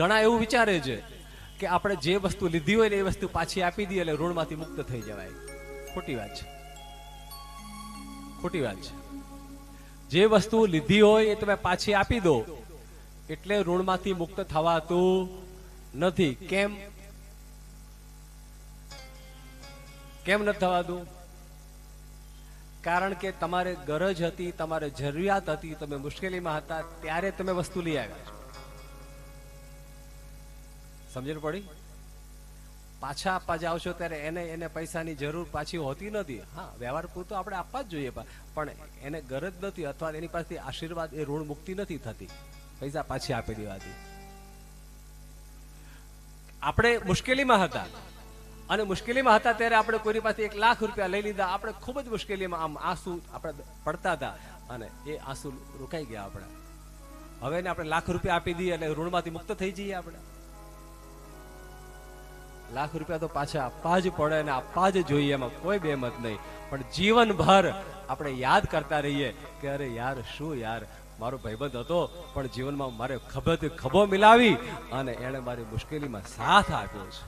ઘણા એવું વિચારે છે કે આપણે જે વસ્તુ લીધી હોય ને એ વસ્તુ પાછી આપી દઈએ એટલે ઋણમાંથી મુક્ત થઈ જવાય. ખોટી વાત છે. ખોટી વાત છે. જે વસ્તુ લીધી હોય એ તમે પાછી આપી દો, એટલે ઋણમાંથી મુક્ત થવાતું નથી. કેમ? કેમ નથી થવાતું? કારણ કે તમારે ગરજ હતી, તમારે જરૂરિયાત હતી, તમે મુશ્કેલીમાં હતા, ત્યારે તમે વસ્તુ લઈ આવ્યા છો. સમજણ પડી? પાછા આપવા જાવ છો ત્યારે એને એને પૈસાની જરૂર પાછી હોતી નથી. હા, વ્યવહાર પૂરતો આપણે આપવા જ જોઈએ, પણ એને ગરજ નથી અથવા એની પાસેથી આશીર્વાદ એ ઋણ મુક્તિ નથી થતી. પૈસા પાછી આપી દેવાથી. આપણે મુશ્કેલીમાં હતા. અને મુશ્કેલીમાં હતા ત્યારે આપણે કોઈની પાસે એક લાખ રૂપિયા લઈ લીધા. આપણે ખૂબ જ મુશ્કેલીમાં આમ આંસુ આપણે પડતા હતા. અને એ આંસુ રોકાઈ ગયા આપણે. હવે એને આપણે લાખ રૂપિયા આપી દઈએ એટલે ઋણમાંથી મુક્ત થઈ જઈએ આપણે. લાખ રૂપિયા તો પાછા આપવા જ પડે અને આપવા જ જોઈએ, એમાં કોઈ બેમત નહીં. પણ જીવનભર આપણે યાદ કરતા રહીએ કે અરે યાર, શું યાર? મારો ભાઈબંધ હતો, પણ જીવનમાં મારે ખભેથી ખભો મિલાવી અને એણે મારી મુશ્કેલીમાં સાથ આપ્યો છે.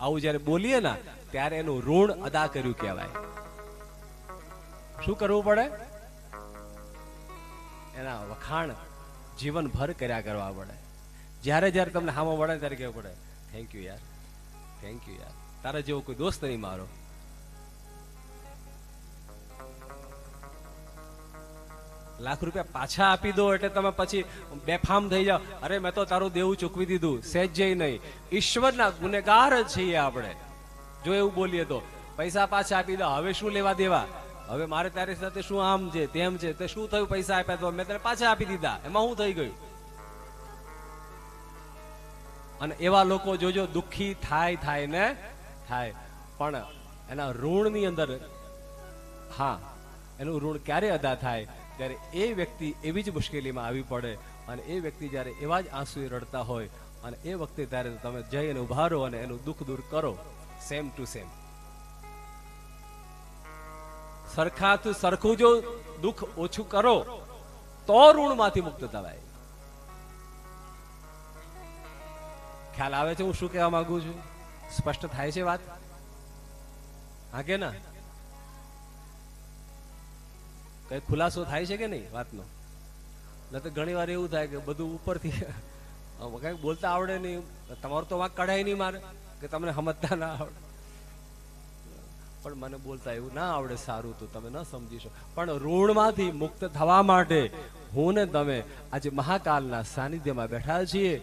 આવું જ્યારે બોલીએ ને, ત્યારે એનું ઋણ અદા કર્યું કહેવાય. શું કરવું પડે? એના વખાણ જીવનભર કર્યા કરવા પડે. જ્યારે જ્યારે તમને હામો પડે ત્યારે કહેવું પડે થેન્ક યુ યાર. થેન્ક યુ યાર તારા જેવો કોઈ દોસ્ત નહીં મારો. લાખ રૂપિયા પાછા આપી દો એટલે તમે પછી બેફામ થઈ જાઓ. અરે, મેં તો તારું દેવું ચૂકવી દીધું. સહેજ નહીં. ઈશ્વરના ગુનેગાર જ છીએ આપણે. જો એવું બોલીએ તો. પૈસા પાછા આપી દો. હવે શું લેવા દેવા? હવે મારે તારી સાથે શું આમ છે, તેમ છે, તે શું થયું પૈસા આપ્યા તો? મેં તને પાછા આપી દીધા. એમાં શું થઈ ગયું? અને એવા લોકો જોજો દુઃખી થાય થાય ને થાય. પણ એના ઋણની અંદર, હા, એનું ઋણ ક્યારે અદા થાય? ત્યારે એ વ્યક્તિ એવી જ મુશ્કેલીમાં આવી પડે અને એ વ્યક્તિ જ્યારે એવા જ આંસુ રડતા હોય અને એ વખતે ત્યારે તમે જઈ અને ઊભા રહો અને એનું દુઃખ દૂર કરો. સેમ ટુ સેમ સરખાતું સરખું જો દુઃખ ઓછું કરો, તો ઋણમાંથી મુક્ત થવાય. ખ્યાલ આવે છે, હું શું કહેવા માંગુ છું? સ્પષ્ટ થાય છે વાત? હા કે ના? કઈ ખુલાસો થાય છે કે નહીં વાતનો? ન તો ઘણી વાર એવું થાય કે બધું ઉપરથી કઈ બોલતા આવડે નહીં. તમારું તો વાંક કઢાય નહીં મારે, કે તમને સમજતા ના આવડે. પણ મને બોલતા એવું ના આવડે સારું તો તમે ન સમજી શકો. પણ ઋણમાંથી મુક્ત થવા માટે હું ને તમે આજે મહાકાલના સાનિધ્યમાં બેઠા છીએ.